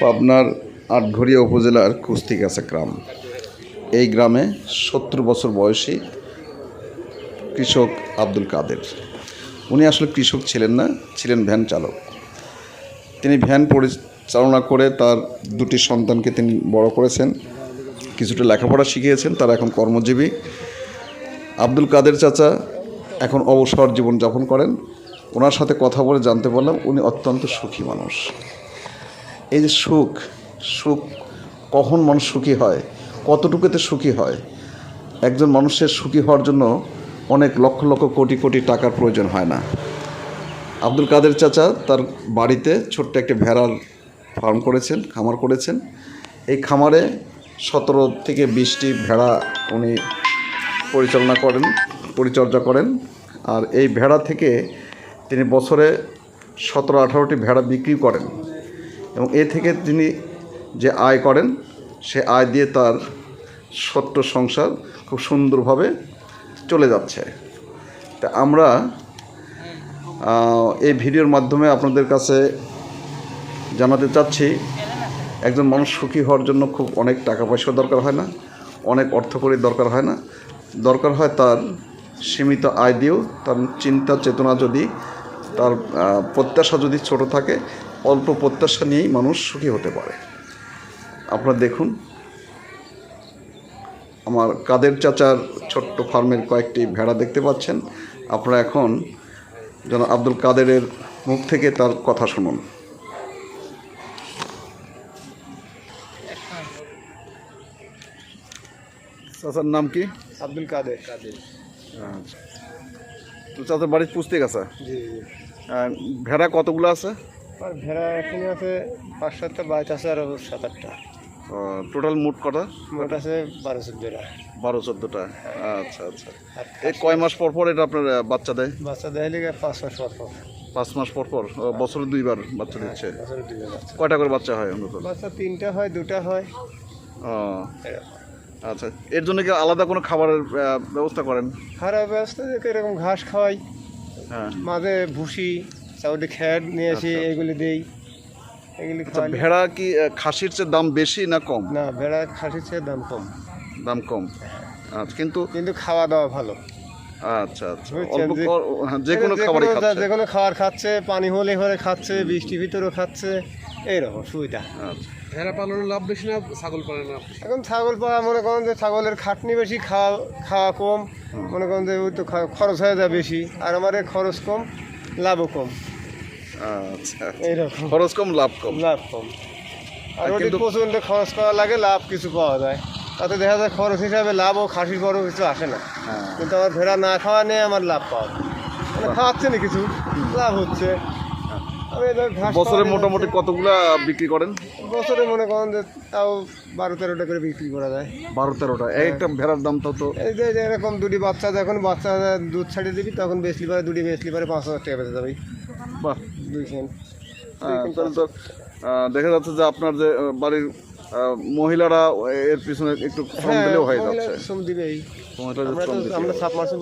পাবনার আটঘরিয়া উপজেলার কুস্তিগাছা গ্রাম। এই গ্রামে সত্তর বছর বয়সী কৃষক আব্দুল কাদের। উনি আসলে কৃষক ছিলেন না, ছিলেন ভ্যান চালক। তিনি ভ্যান পরিচালনা করে তার দুটি সন্তানকে তিনি বড় করেছেন, কিছুটা লেখাপড়া শিখিয়েছেন, তারা এখন কর্মজীবী। আব্দুল কাদের চাচা এখন অবসর জীবনযাপন করেন। ওনার সাথে কথা বলে জানতে পারলাম উনি অত্যন্ত সুখী মানুষ। এই যে সুখ সুখ কখন মানুষ সুখী হয়? কতটুকুতে সুখী হয়? একজন মানুষের সুখী হওয়ার জন্য অনেক লক্ষ লক্ষ কোটি কোটি টাকার প্রয়োজন হয় না। আব্দুল কাদের চাচা তার বাড়িতে ছোট্ট একটি ভেড়ার ফার্ম করেছেন, খামার করেছেন। এই খামারে সতেরো থেকে বিশটি ভেড়া উনি পরিচালনা করেন, পরিচর্যা করেন। আর এই ভেড়া থেকে তিনি বছরে সতেরো আঠারোটি ভেড়া বিক্রি করেন। এবং এ থেকে তিনি যে আয় করেন, সে আয় দিয়ে তার সত্য সংসার খুব সুন্দরভাবে চলে যাচ্ছে। তা আমরা এই ভিডিওর মাধ্যমে আপনাদের কাছে জানাতে চাচ্ছি, একজন মানুষ সুখী হওয়ার জন্য খুব অনেক টাকা পয়সা দরকার হয় না, অনেক অর্থকরী দরকার হয় না। দরকার হয় তার সীমিত আয় দিয়েও, তার চিন্তা চেতনা যদি, তার প্রত্যাশা যদি ছোট থাকে অল্প প্রত্যাশা নিয়েই মানুষ সুখী হতে পারে। আপনারা দেখুন আমার কাদের চাচার ছোট্ট ফার্মের কয়েকটি ভেড়া দেখতে পাচ্ছেন। আপনারা এখন যেন আব্দুল কাদেরের মুখ থেকে তার কথা শুনুন। চাচার নাম কি? আব্দুল কাদের। কাদের আচ্ছা। তো চাচার বাড়ির পুষতে গেছে ভেড়া কতগুলো আছে? আর ভেড়া এখানে আছে পাঁচ সাতটা বাইশ আছে আর সাত আটটা। টোটাল মোট কটা? মোট আছে বারো চোদ্দোটা। বারো চোদ্দোটা? আচ্ছা আচ্ছা। এই কয় মাস পর পর এটা আপনার বাচ্চা দেয়? বাচ্চা দেয় লিগে পাঁচ মাস পর পর। পাঁচ মাস পর পর? বছরে দুইবার বাচ্চা দিচ্ছে? বাচ্চা। কয়টা করে বাচ্চা হয় অন্তত? বাচ্চা তিনটা হয় দুটা হয়। ও, আচ্ছা। এর জন্য কি আলাদা কোনো খাবারের ব্যবস্থা করেন? খারাপ ব্যবস্থা এরকম ঘাস খাওয়াই হ্যাঁ। মাঝে ভুসি চাউটি খ্যাট নিয়ে আসি আচ্ছা। এগুলি দেই। এগুলি আচ্ছা ভেড়া কি খাসির চেয়ে দাম বেশি না কম? না ভেড়া খাসির চেয়ে দাম কম। দাম কম। আচ্ছা কিন্তু কিন্তু খাওয়া দাওয়া ভালো। আচ্ছা আচ্ছা। যে- হ্যাঁ, যে কোনো খাবারই খাচ্ছে। যে কোনো খাবার খাচ্ছে পানি হলে হলে খাচ্ছে বৃষ্টির ভিতরেও খাচ্ছে এইরকম সুবিধা। আচ্ছা। ভেড়া পালনের লাভ বেশি না ছাগল পালনের এখন ছাগল পাওয়া মনে করেন যে ছাগলের খাটনি বেশি খাওয়া খাওয়া কম। মনে করেন যে ওই তো খরচ হয়ে যায় বেশি। আর আমার খরচ কম লাভও কম। আচ্ছা এইরকম। খরচ কম লাভ কম। লাভ কম। আর ওটি প্রচণ্ড খরচ করা লাগে লাভ কিছু পাওয়া যায়। তাতে দেখা যায় খরচ হিসাবে লাভও খাসির বড় কিছু আসে না। হ্যাঁ। কিন্তু আমার ভেড়া না খাওয়া নিয়ে আমার লাভ পাওয়া মানে খাওয়াচ্ছে না কিছু লাভ হচ্ছে। বছরে মোটামুটি কতগুলা বিক্রি করেন? বছরে মনে করেন যে তাও বারো তেরোটা করে বিক্রি করা যায়। বারো তেরোটা। এক একটা ভেড়ার দাম তত তো এই যে এরকম দুটি বাচ্চা যখন বাচ্চা দুধ ছাড়িয়ে দিবি তখন বেসলি পারে দুটি বেসলি পারে পাঁচ হাজার টাকা পেতে যাবে। বাহ। দুই সেন্ট। দেখা যাচ্ছে যে আপনার যে বাড়ির মহিলারা এর পিছনে একটু শ্রম দিলেও হয়ে যাচ্ছে। শ্রম দিলেই। আমরা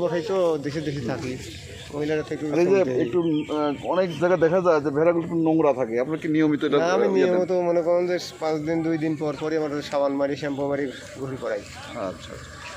বসাই তো দেশে দেশে থাকি। এই যে একটু অনেক জায়গায় দেখা যায় যে ভেড়াগুলো একটু নোংরা থাকে। আপনার কি নিয়মিত এটা আমি ইয়ে? নিয়মিত মনে করেন যে পাঁচ দিন দুই দিন পর পরই আমার সাবান মারি শ্যাম্পু মারি ঘুরি করাই। আচ্ছা আচ্ছা।